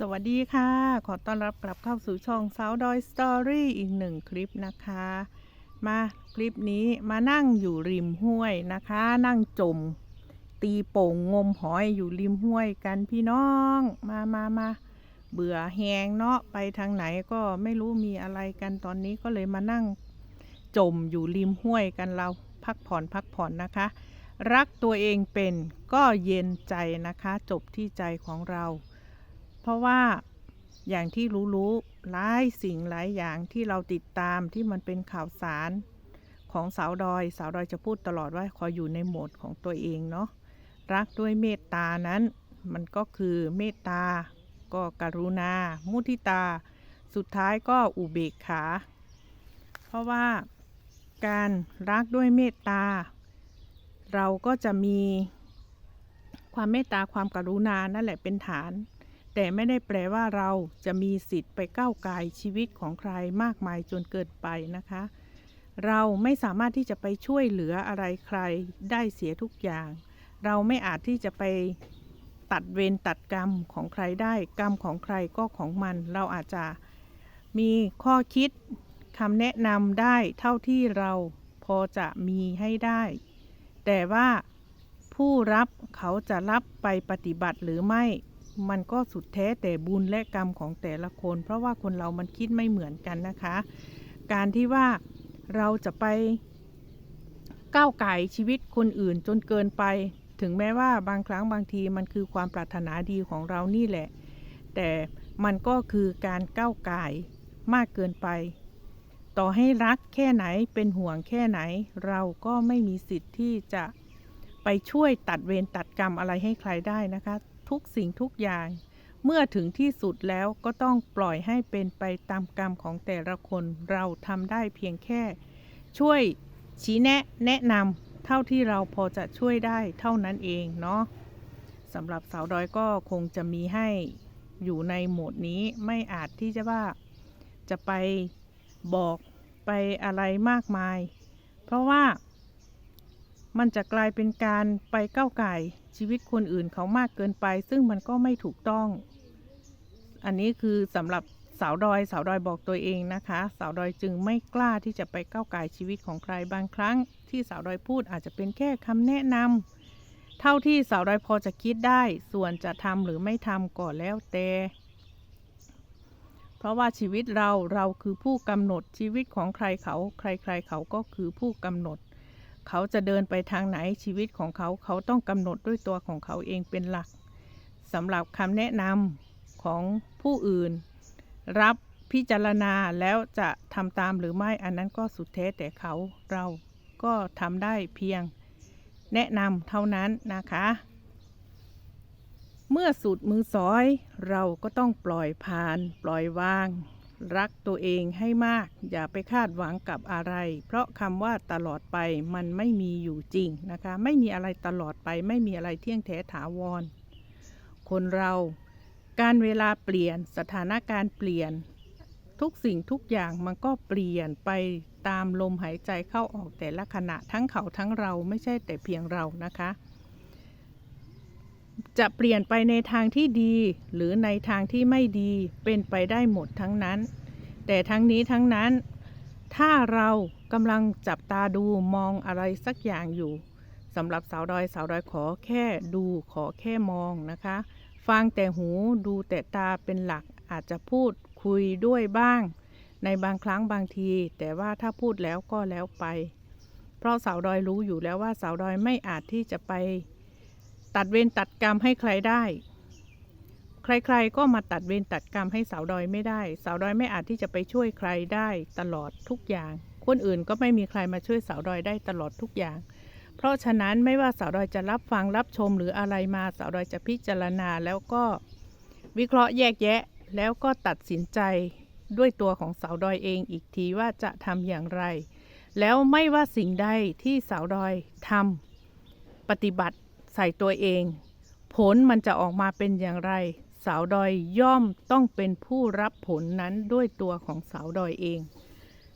สวัสดีค่ะ ขอต้อนรับกลับเข้าสู่ช่องสาวดอยสตอรี่อีกหนึ่งคลิปนะคะ มาคลิปนี้มานั่งอยู่ริมห้วยนะคะ นั่งจม ตีโป่งงมหอยอยู่ริมห้วยกันพี่น้อง มามามาเบื่อแหงเนาะไปทางไหนก็ไม่รู้มีอะไรกันตอนนี้ก็เลยมานั่งจมอยู่ริมห้วยกันเราพักผ่อนพักผ่อนนะคะ รักตัวเองเป็นก็เย็นใจนะคะ จบที่ใจของเรา เพราะว่าอย่างที่รู้ๆหลายสิ่งหลายอย่างที่เราติดตามที่มันเป็นข่าวสารของสาวดอย สาวดอยจะพูดตลอดว่าขออยู่ในโหมดของตัวเองเนาะรักด้วยเมตตานั้น มันก็คือเมตตา ก็กรุณา มุทิตา สุดท้ายก็อุเบกขา เพราะว่าการรักด้วยเมตตา เราก็จะมีความเมตตาความกรุณานั่นแหละเป็นฐาน แต่ไม่ได้แปลว่าเราจะมีสิทธิ์ไปก้าวไกลชีวิตของใครมากมายจนเกินไปนะคะ เราไม่สามารถที่จะไปช่วยเหลืออะไรใครได้เสียทุกอย่าง เราไม่อาจที่จะไปตัดเวรตัดกรรมของใครได้กรรมของใครก็ของมัน เราอาจจะมีข้อคิดคำแนะนำได้เท่าที่เราพอจะมีให้ได้ แต่ว่าผู้รับเขาจะรับไปปฏิบัติหรือไม่ มันก็สุดแท้แต่บุญและกรรมของแต่ละคน เพราะว่าคนเรามันคิดไม่เหมือนกันนะคะ การที่ว่าเราจะไปก้าวไก่ชีวิตคนอื่นจนเกินไป ถึงแม้ว่าบางครั้งบางทีมันคือความปรารถนาดีของเรานี่แหละ แต่มันก็คือการก้าวไก่มากเกินไป ต่อให้รักแค่ไหนเป็นห่วงแค่ไหน เราก็ไม่มีสิทธิ์ที่จะไปช่วยตัดเวรตัดกรรมอะไรให้ใครได้นะคะ ทุกสิ่งทุกอย่าง เมื่อถึงที่สุดแล้วก็ต้องปล่อยให้เป็นไปตามกรรมของแต่ละคนเราทำได้เพียงแค่ ช่วยชี้แนะแนะนำเท่าที่เราพอจะช่วยได้เท่านั้นเองเนาะสำหรับสาวดอยก็คงจะมีให้อยู่ในโหมดนี้ไม่อาจที่จะว่าจะไปบอกไปอะไรมากมาย เพราะว่า มันจะกลายเป็นการไปก้าวไก่ชีวิตคนอื่นเขามากเกินไป ซึ่งมันก็ไม่ถูกต้อง อันนี้คือสำหรับสาวดอยสาวดอยบอกตัวเองนะคะ สาวดอยจึงไม่กล้าที่จะไปก้าวไก่ชีวิตของใครบางครั้ง ที่สาวดอยพูดอาจจะเป็นแค่คำแนะนำเท่าที่สาวดอยพอจะคิดได้ ส่วนจะทำหรือไม่ทำก็แล้วแต่เพราะว่าชีวิตเราเราคือผู้กำหนดชีวิตของใครเขา ใครๆเขาก็คือผู้กำหนด เขาจะเดินไปทางไหนชีวิตของเขาเขาต้องกำหนดด้วยตัวของเขาเองเป็นหลักสำหรับคำแนะนำของผู้อื่น รับพิจารณาแล้วจะทำตามหรือไม่อันนั้นก็สุดแท้แต่เขาเราก็ทำได้เพียง แนะนำเท่านั้นนะคะ เมื่อสุดมือสอยเราก็ต้องปล่อยผ่าน ปล่อยวาง รักตัวเองให้มาก อย่าไปคาดหวังกับอะไร เพราะคำว่าตลอดไปมันไม่มีอยู่จริงนะคะ ไม่มีอะไรตลอดไป ไม่มีอะไรเที่ยงแท้ถาวร คนเราการเวลาเปลี่ยนสถานการณ์เปลี่ยน ทุกสิ่งทุกอย่างมันก็เปลี่ยนไปตามลมหายใจเข้าออกแต่ละขณะทั้งเขาทั้งเราไม่ใช่แต่เพียงเรานะคะ จะเปลี่ยนไปในทางที่ดีหรือในทางที่ไม่ดีเป็นไปได้หมดทั้งนั้น แต่ทั้งนี้ทั้งนั้น ถ้าเรากำลังจับตาดูมองอะไรสักอย่างอยู่สำหรับสาวดอยสาวดอยขอแค่ดูขอแค่มองนะคะ ฟังแต่หูดูแต่ตาเป็นหลักอาจจะพูดคุยด้วยบ้าง ในบางครั้งบางที แต่ว่าถ้าพูดแล้วก็แล้วไป เพราะสาวดอยรู้อยู่แล้วว่าสาวดอยไม่อาจที่จะไป ตัดเวรตัดกรรมให้ใครได้ ใครๆก็มาตัดเวรตัดกรรมให้สาวดอยไม่ได้ สาวดอยไม่อาจที่จะไปช่วยใครได้ตลอดทุกอย่าง คนอื่นก็ไม่มีใครมาช่วยสาวดอยได้ตลอดทุกอย่าง เพราะฉะนั้นไม่ว่าสาวดอยจะรับฟังรับชมหรืออะไรมาสาวดอยจะพิจารณาแล้วก็วิเคราะห์แยกแยะแล้วก็ตัดสินใจด้วยตัวของสาวดอยเองอีกทีว่าจะทำอย่างไร แล้วไม่ว่าสิ่งใดที่สาวดอยทำปฏิบัติ ใส่ตัวเอง ผลมันจะออกมาเป็นอย่างไร สาวดอยย่อมต้องเป็นผู้รับผลนั้นด้วยตัวของสาวดอยเอง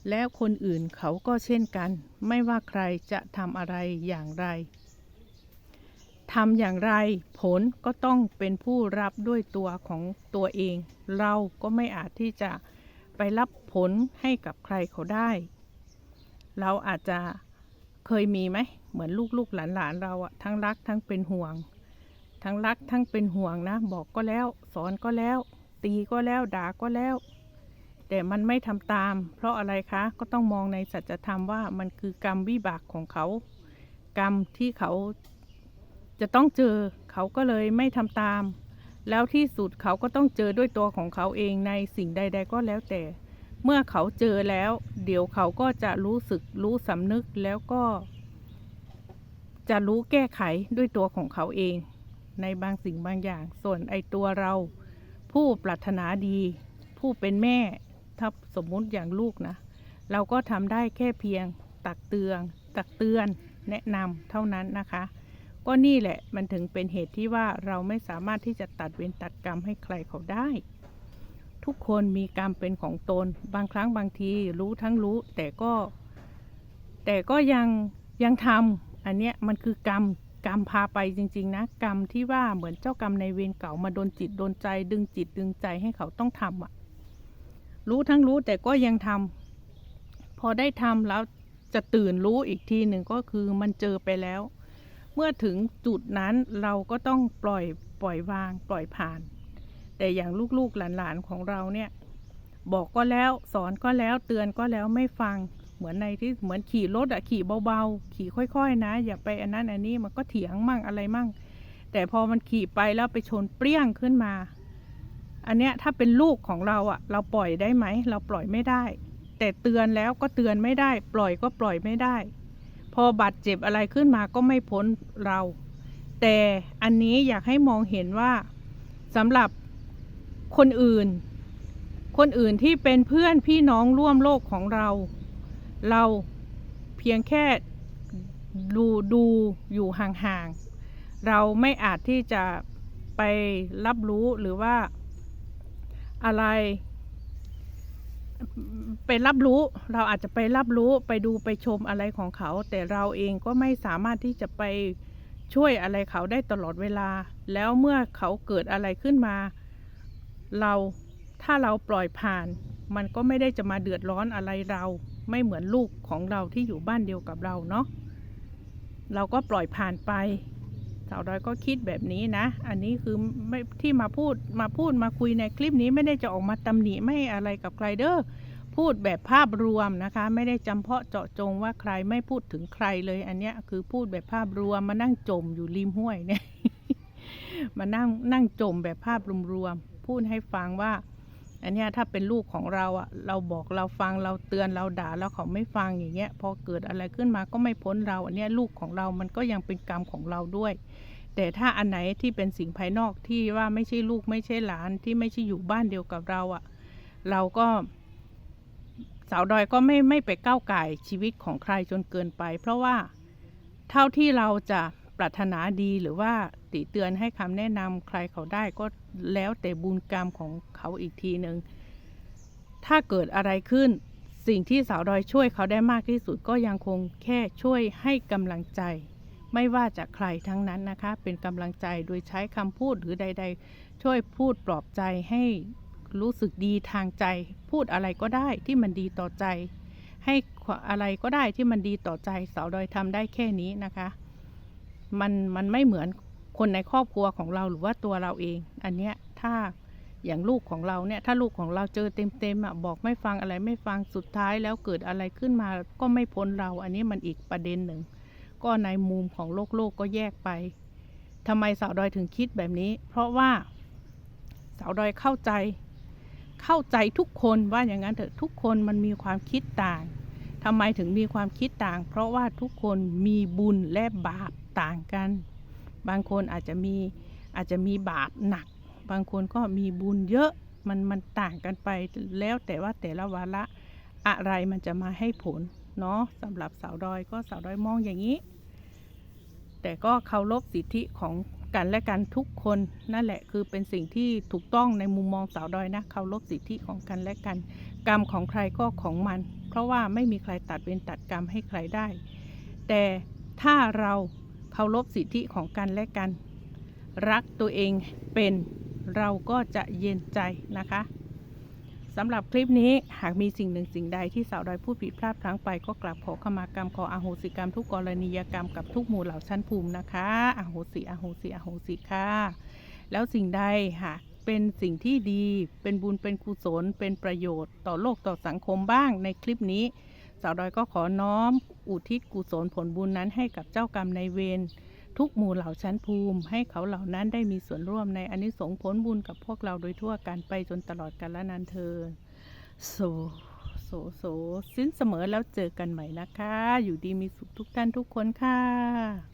แล้วคนอื่นเขาก็เช่นกัน ไม่ว่าใครจะทำอะไรอย่างไรทำอย่างไรผลก็ต้องเป็นผู้รับด้วยตัวของตัวเอง เราก็ไม่อาจที่จะไปรับผลให้กับใครเขาได้ เราอาจจะเคยมีไหม เหมือนลูกๆหลานๆเราอะทั้งรักทั้งเป็นห่วง ทั้งรักทั้งเป็นห่วงนะ บอกก็แล้ว สอนก็แล้ว ตีก็แล้วด่าก็แล้ว แต่มันไม่ทำตาม เพราะอะไรคะก็ต้องมองในสัจธรรมว่ามันคือกรรมวิบากของเขา กรรมที่เขาจะต้องเจอเขาก็เลยไม่ทำตาม แล้วที่สุดเขาก็ต้องเจอด้วยตัวของเขาเองในสิ่งใด ๆ ก็แล้วแต่ เมื่อเขาเจอแล้ว เดี๋ยวเขาก็จะรู้สึกรู้สำนึกแล้วก็ จะรู้แก้ไขด้วยตัวของเขาเอง ในบางสิ่งบางอย่าง ส่วนไอตัวเรา ผู้ปรารถนาดี ผู้เป็นแม่ถ้าสมมุติอย่างลูกนะ เราก็ทำได้แค่เพียงตักเตือน ตักเตือนแนะนำเท่านั้นนะคะ ก็นี่แหละมันถึงเป็นเหตุที่ว่าเราไม่สามารถที่จะตัดเวรตัดกรรมให้ใครเขาได้ ทุกคนมีกรรมเป็นของตน บางครั้งบางทีรู้ทั้งรู้แต่ก็ แต่ก็ยังยังทำ อันเนี้ยมันคือกรรมกรรมพาไปจริง ๆ นะ กรรมที่ว่าเหมือนเจ้ากรรมในเวรเก่ามาโดนจิตโดนใจ ดึงจิตดึงใจให้เขาต้องทำอะ รู้ทั้งรู้แต่ก็ยังทำพอได้ทำแล้วจะตื่นรู้อีกทีหนึ่งก็คือมันเจอไปแล้ว เมื่อถึงจุดนั้นเราก็ต้องปล่อยปล่อยวางปล่อยผ่าน แต่อย่างลูกๆหลานๆของเราเนี่ย บอกก็แล้วสอนก็แล้วเตือนก็แล้วไม่ฟัง เหมือนในที่เหมือนขี่รถอะขี่เบาๆ ขี่ค่อยๆ นะ อย่าไปอันนั้นอันนี้มันก็เถียงมั่งอะไรมั่ง แต่พอมันขี่ไปแล้วไปชนเปรี้ยงขึ้นมา อันเนี้ยถ้าเป็นลูกของเราอะเราปล่อยได้ไหม เราปล่อยไม่ได้ แต่เตือนแล้วก็เตือนไม่ได้ ปล่อยก็ปล่อยไม่ได้ พอบาดเจ็บอะไรขึ้นมาก็ไม่พ้นเรา แต่อันนี้อยากให้มองเห็นว่าสำหรับคนอื่น คนอื่นที่เป็นเพื่อนพี่น้องร่วมโลกของเรา เราเพียงแค่ดูดูอยู่ห่างๆ เราไม่อาจที่จะไปรับรู้หรือว่าอะไร ไปรับรู้ เราอาจจะไปรับรู้ไปดูไปชมอะไรของเขา แต่เราเองก็ไม่สามารถที่จะไปช่วยอะไรเขาได้ตลอดเวลา แล้วเมื่อเขาเกิดอะไรขึ้นมา เราถ้าเราปล่อยผ่าน มันก็ไม่ได้จะมาเดือดร้อนอะไรเรา ไม่เหมือนลูกของเราที่อยู่บ้านเดียวกับเราเนาะเราก็ปล่อยผ่านไปสาวดอยก็คิดแบบนี้นะ อันนี้คือไม่ที่มาพูดมาพูดมาคุยในคลิปนี้ไม่ได้จะออกมาตำหนิไม่อะไรกับใครเด้อพูดแบบภาพรวมนะคะ ไม่ได้จำเพาะเจาะจงว่าใครไม่พูดถึงใครเลย อันเนี้ยคือพูดแบบภาพรวมมานั่งจมอยู่ริมห้วยเนี่ยมานั่งนั่งจมแบบภาพรวมๆพูดให้ฟังว่า อันนี้ถ้าเป็นลูกของเราอะเราบอกเราฟังเราเตือนเราด่าแล้วเขาไม่ฟังอย่างเงี้ย พอเกิดอะไรขึ้นมาก็ไม่พ้นเรา อันนี้ลูกของเรามันก็ยังเป็นกรรมของเราด้วย แต่ถ้าอันไหนที่เป็นสิ่งภายนอกที่ว่าไม่ใช่ลูกไม่ใช่หลานที่ไม่ใช่อยู่บ้านเดียวกับเราอะเราก็สาวดอยก็ไม่ไม่ไปก้าวไก่ชีวิตของใครจนเกินไป เพราะว่าเท่าที่เราจะ ปรารถนาดีหรือว่าติเตือนให้คำแนะนำใครเขาได้ก็แล้วแต่บุญกรรมของเขาอีกทีหนึ่งถ้าเกิดอะไรขึ้น สิ่งที่สาวดอยช่วยเขาได้มากที่สุดก็ยังคงแค่ช่วยให้กำลังใจ ไม่ว่าจากใครทั้งนั้นนะคะ เป็นกำลังใจโดยใช้คำพูดหรือใด ๆ ช่วยพูดปลอบใจให้รู้สึกดีทางใจ พูดอะไรก็ได้ที่มันดีต่อใจ ให้อะไรก็ได้ที่มันดีต่อใจ สาวดอยทำได้แค่นี้นะคะ มันมันไม่เหมือนคนในครอบครัวของเราหรือว่าตัวเราเอง อันเนี้ยถ้าอย่างลูกของเราเนี่ยถ้าลูกของเราเจอเต็มๆอะบอกไม่ฟังอะไรไม่ฟังสุดท้ายแล้วเกิดอะไรขึ้นมาก็ไม่พ้นเรา อันนี้มันอีกประเด็นหนึ่ง ก็ในมุมของโลกโลกก็แยกไปทำไมสาวดอยถึงคิดแบบนี้ เพราะว่าสาวดอยเข้าใจ เข้าใจทุกคนว่าอย่างนั้นเถอะทุกคนมันมีความคิดต่างทำไมถึงมีความคิดต่าง เพราะว่าทุกคนมีบุญและบาป ต่างกัน บางคนอาจจะมีอาจจะมีบาปหนัก บางคนก็มีบุญเยอะมันมันต่างกันไปแล้วแต่ว่าแต่ละวาระอะไรมันจะมาให้ผลเนาะสำหรับสาวดอยก็สาวดอยมองอย่างนี้ แต่ก็เคารพสิทธิของกันและกันทุกคนนั่นแหละคือเป็นสิ่งที่ถูกต้องในมุมมองสาวดอยนะเคารพสิทธิของกันและกัน กรรมของใครก็ของมัน เพราะว่าไม่มีใครตัดเป็นตัดกรรมให้ใครได้ แต่ถ้าเรา เคารพสิทธิของกันและกัน รักตัวเองเป็นเราก็จะเย็นใจนะคะสำหรับคลิปนี้หากมีสิ่งหนึ่งสิ่งใดที่สาวดอยพูดผิดพลาดพลั้งไปก็กลับขอขมากรรมขออโหสิกรรมทุกกรณียกรรมกับทุกหมู่เหล่าชั้นภูมินะคะอโหสิอโหสิอโหสิค่ะแล้วสิ่งใดหากเป็นสิ่งที่ดีเป็นบุญเป็นกุศลเป็นประโยชน์ต่อโลกต่อสังคมบ้างในคลิปนี้ สาวดอยก็ขอน้อม อุทิศกุศลผลบุญนั้นให้กับเจ้ากรรมในายเวรทุกหมู่เหล่าชั้นภูมิ ให้เขาเหล่านั้นได้มีส่วนร่วมในอนิสงส์ผลบุญกับพวกเราโดยทั่วกันไปจนตลอดกาลนานเธอโซโสโสสิ้นเสมอแล้วเจอกันใหม่นะคะ อยู่ดีมีสุขทุกท่านทุกคนค่ะ